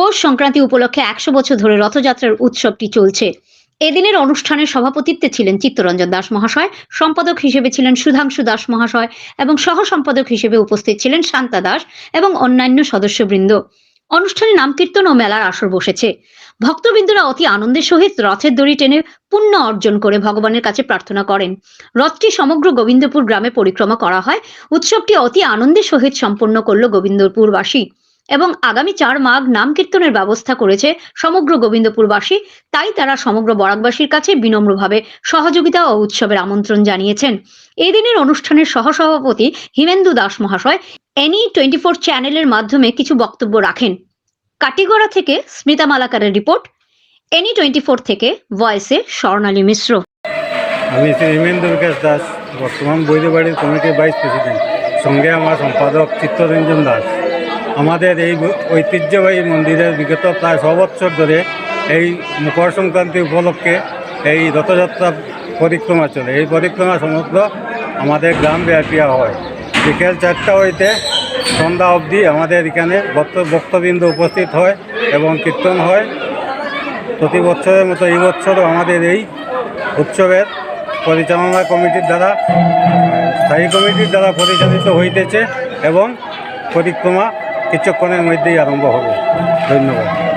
পৌষ সংক্রান্তি উপলক্ষে একশো বছর ধরে রথযাত্রার উৎসবটি চলছে। এদিনের অনুষ্ঠানের সভাপতিত্বে ছিলেন চিত্তরঞ্জন দাস মহাশয়, সম্পাদক হিসেবে ছিলেন সুধাংশু দাস মহাশয় এবং সহ সম্পাদক হিসেবে উপস্থিত ছিলেন শান্তা দাস এবং অন্যান্য সদস্যবৃন্দ। অনুষ্ঠানে নামকীর্তন ও মেলার আসর বসেছে। ভক্তবৃন্দরা অতি আনন্দের সহিত রথের দড়ি টেনে পুণ্য অর্জন করে ভগবানের কাছে প্রার্থনা করেন। রথটি সমগ্র গোবিন্দপুর গ্রামে পরিক্রমা করা হয়। উৎসবটি অতি আনন্দের সহিত সম্পন্ন করল গোবিন্দপুরবাসী। এবং আগামী চার মাঘ নাম কীর্তনের ব্যবস্থা করেছে সমগ্র গোবিন্দপুরবাসী। তাই তারা সমগ্র বরাকবাসীর কাছে বিনম্রভাবে সহযোগিতা ও উৎসবের আমন্ত্রণ জানিয়েছেন। এই দিনের অনুষ্ঠানের সহসভাপতি হিমেন্দু দাস মহাশয় এনি টোয়েন্টি ফোর চ্যানেলের মাধ্যমে কিছু বক্তব্য রাখেন। কাটিগড়া থেকে স্মিতা মালাকারের রিপোর্ট এনি টোয়েন্টি ফোর থেকে ভয়েসে স্বর্ণালী মিশ্র। আমি শ্রী হিমেন্দ্র বিকাশ দাস, বর্তমান বৈদ্যবাড়ির কমিটির ভাইস প্রেসিডেন্ট, সঙ্গে আমার সম্পাদক চিত্তরঞ্জন দাস। আমাদের এই ঐতিহ্যবাহী মন্দিরের বিগত প্রায় ছ বছর ধরে এই মকর সংক্রান্তি উপলক্ষে এই রথযাত্রা পরিক্রমা চলে। এই পরিক্রমা সমগ্র আমাদের গ্রাম ব্যাপী হয়। বিকেল চারটা হইতে সন্ধ্যা অবধি আমাদের এখানে ভক্ত, ভক্তবৃন্দ উপস্থিত হয় এবং কীর্তন হয়। প্রতি বছরের মতো এই বছরও আমাদের এই উৎসবের পরিচালনা কমিটির দ্বারা, স্থায়ী কমিটির দ্বারা পরিচালিত হইতেছে এবং পরিক্রমা কিছুক্ষণের মধ্যেই আরম্ভ হবে। ধন্যবাদ।